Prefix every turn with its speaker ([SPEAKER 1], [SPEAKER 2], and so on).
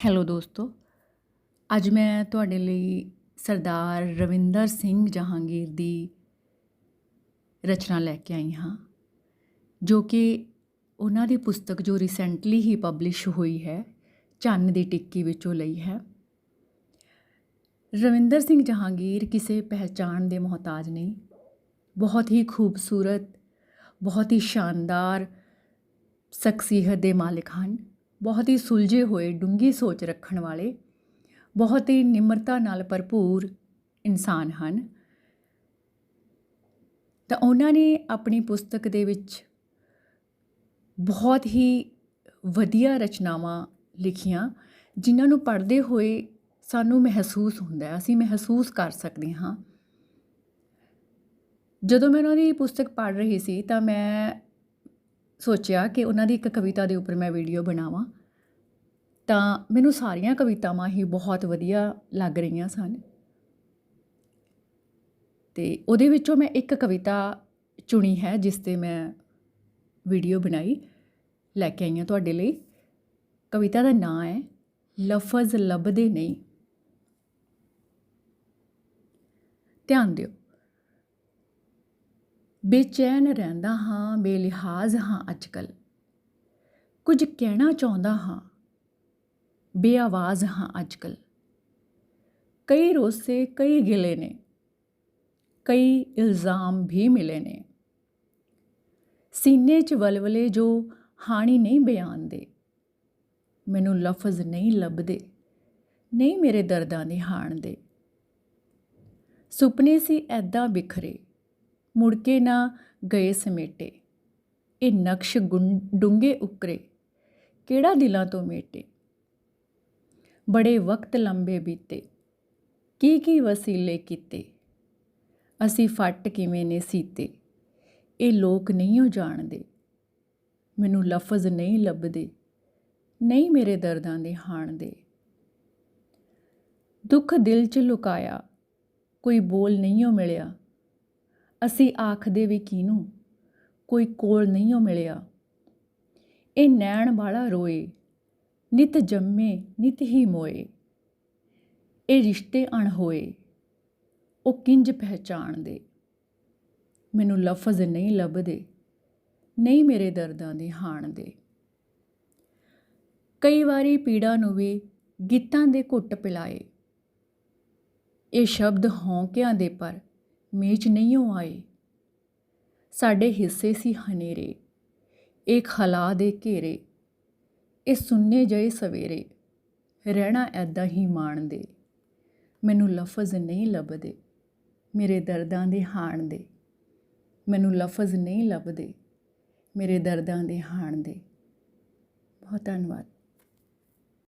[SPEAKER 1] Hello ਦੋਸਤੋ, ਅੱਜ ਮੈਂ ਤੁਹਾਡੇ ਲਈ ਸਰਦਾਰ ਰਵਿੰਦਰ ਸਿੰਘ ਜਹਾਂਗੀਰ ਦੀ ਰਚਨਾ ਲੈ ਕੇ ਆਈ ਹਾਂ, ਜੋ ਕਿ ਉਹਨਾਂ ਦੀ ਪੁਸਤਕ ਜੋ ਰੀਸੈਂਟਲੀ ਹੀ ਪਬਲਿਸ਼ ਹੋਈ ਹੈ, ਚੰਨ ਦੀ ਟਿੱਕੀ ਵਿੱਚੋਂ ਲਈ ਹੈ। ਰਵਿੰਦਰ ਸਿੰਘ ਜਹਾਂਗੀਰ ਕਿਸੇ ਪਹਿਚਾਣ ਦੇ ਮੁਹਤਾਜ ਨਹੀਂ, ਬਹੁਤ ਹੀ ਖੂਬਸੂਰਤ, ਬਹੁਤ ਹੀ ਸ਼ਾਨਦਾਰ, ਸ਼ਖਸੀਅਤ ਦੇ ਮਾਲਕ ਹਨ। ਬਹੁਤ ਹੀ ਸੁਲਝੇ ਹੋਏ ਡੂੰਗੀ ਸੋਚ ਰੱਖਣ ਵਾਲੇ, ਬਹੁਤ ਹੀ ਨਿਮਰਤਾ ਨਾਲ ਭਰਪੂਰ ਇਨਸਾਨ ਹਨ। ਤਾਂ ਉਹਨਾਂ ਨੇ ਆਪਣੀ ਪੁਸਤਕ ਦੇ ਵਿੱਚ ਬਹੁਤ ਹੀ ਵਧੀਆ ਰਚਨਾਵਾਂ ਲਿਖੀਆਂ, ਜਿਨ੍ਹਾਂ ਨੂੰ ਪੜ੍ਹਦੇ ਹੋਏ ਸਾਨੂੰ ਮਹਿਸੂਸ ਹੁੰਦਾ ਅਸੀਂ ਮਹਿਸੂਸ ਕਰ ਸਕਦੇ ਹਾਂ। ਜਦੋਂ ਮੈਂ ਉਹਨਾਂ ਦੀ ਪੁਸਤਕ ਪੜ੍ਹ ਰਹੀ ਸੀ ਤਾਂ ਮੈਂ ਸੋਚਿਆ ਕਿ ਉਹਨਾਂ ਦੀ ਇੱਕ ਕਵਿਤਾ ਦੇ ਉੱਪਰ ਮੈਂ ਵੀਡੀਓ ਬਣਾਵਾਂ। ਤਾਂ ਮੈਨੂੰ ਸਾਰੀਆਂ ਕਵਿਤਾਵਾਂ ਹੀ ਬਹੁਤ ਵਧੀਆ ਲੱਗ ਰਹੀਆਂ ਸਨ। ਤੇ ਉਹਦੇ ਵਿੱਚੋਂ ਮੈਂ ਇੱਕ ਕਵਿਤਾ ਚੁਣੀ ਹੈ, ਜਿਸ ਤੇ ਮੈਂ ਵੀਡੀਓ ਬਣਾਈ ਲੈ ਕੇ ਆਈ ਹਾਂ ਤੁਹਾਡੇ ਲਈ। ਕਵਿਤਾ ਦਾ ਨਾਂ ਹੈ, ਲਫ਼ਜ਼ ਲੱਭਦੇ ਨਹੀਂ। ਧਿਆਨ ਦਿਓ। ਬੇਚੈਨ ਰਹਿੰਦਾ ਹਾਂ, ਬੇਲਿਹਾਜ਼ ਹਾਂ ਅੱਜਕੱਲ। ਕੁਝ ਕਹਿਣਾ ਚਾਹੁੰਦਾ ਹਾਂ, ਬੇਆਵਾਜ਼ ਹਾਂ ਅੱਜਕੱਲ। ਕਈ ਰੋਸੇ, ਕਈ ਗਿਲੇ ਨੇ, ਕਈ ਇਲਜ਼ਾਮ ਵੀ ਮਿਲੇ ਨੇ। ਸੀਨੇ 'ਚ ਵਲਵਲੇ ਜੋ ਹਾਣੀ ਨਹੀਂ ਬਿਆਨ ਦੇ, ਮੈਨੂੰ ਲਫ਼ਜ਼ ਨਹੀਂ ਲੱਭਦੇ, ਨਹੀਂ ਮੇਰੇ ਦਰਦਾਂ ਦੀ ਹਾਣ ਦੇ ਸੁਪਨੇ ਸੀ ਐਦਾਂ ਬਿਖਰੇ ਮੁੜ ਕੇ ਨਾ ਗਏ ਸਮੇਟੇ। ਇਹ ਨਕਸ਼ ਡੂੰਗੇ ਉਕਰੇ। ਕਿਹੜਾ ਦਿਲਾਂ ਤੋਂ ਮੇਟੇ? ਬੜੇ ਵਕਤ ਲੰਬੇ ਬੀਤੇ। ਕੀ ਕੀ ਵਸੀਲੇ ਕੀਤੇ? ਅਸੀਂ ਫੱਟ ਕਿਵੇਂ ਨੇ ਸੀਤੇ? ਇਹ ਲੋਕ ਨਹੀਂ ਹੋ ਜਾਣਦੇ। ਮੈਨੂੰ ਲਫ਼ਜ਼ ਨਹੀਂ ਲੱਭਦੇ। ਨਹੀਂ ਮੇਰੇ ਦਰਦਾਂ ਦੇ ਹਾਣ ਦੇ ਦੁੱਖ ਦਿਲ 'ਚ ਲੁਕਾਇਆ। ਕੋਈ ਬੋਲ ਨਹੀਂ ਹੋ ਮਿਲਿਆ। ਅਸੀਂ ਆਖਦੇ ਵੀ ਕਿਨੂੰ ਕੋਈ ਕੋਲ ਨਹੀਂ ਹੋ ਮਿਲਿਆ। ਇਹ ਨੈਣ ਵਾਲਾ ਰੋਏ, ਨਿਤ ਜੰਮੇ, ਨਿਤ ਹੀ ਮੋਏ। ਇਹ ਰਿਸ਼ਤੇ ਅਣ ਹੋਏ ਉਹ ਕਿੰਜ ਪਹਿਚਾਣਦੇ? ਮੈਨੂੰ ਲਫ਼ਜ਼ ਨਹੀਂ ਲੱਭਦੇ, ਨਹੀਂ ਮੇਰੇ ਦਰਦਾਂ ਦੇ ਹਾਣ ਦੇ ਕਈ ਵਾਰੀ ਪੀੜਾ ਨੂੰ ਵੀ ਗੀਤਾਂ ਦੇ ਘੁੱਟ ਪਿਲਾਏ। ਇਹ ਸ਼ਬਦ ਹੌਂਕਿਆਂ ਦੇ ਪਰ ਮੇਜ ਨਹੀਂ ਆਏ। ਸਾਡੇ ਹਿੱਸੇ ਸੀ ਹਨੇਰੇ, ਇਹ ਖਲਾ ਦੇ ਘੇਰੇ, ਇਹ ਸੁੰਨੇ ਜਏ ਸਵੇਰੇ, ਰਹਿਣਾ ਐਦਾਂ ਹੀ ਮਾਣਦੇ ਮੈਨੂੰ ਲਫ਼ਜ਼ ਨਹੀਂ ਲੱਭਦੇ, ਮੇਰੇ ਦਰਦਾਂ ਦੇ ਹਾਣ ਦੇ। ਮੈਨੂੰ ਲਫ਼ਜ਼ ਨਹੀਂ ਲੱਭਦੇ, ਮੇਰੇ ਦਰਦਾਂ ਦੇ ਹਾਣ ਦੇ। ਬਹੁਤ ਧੰਨਵਾਦ।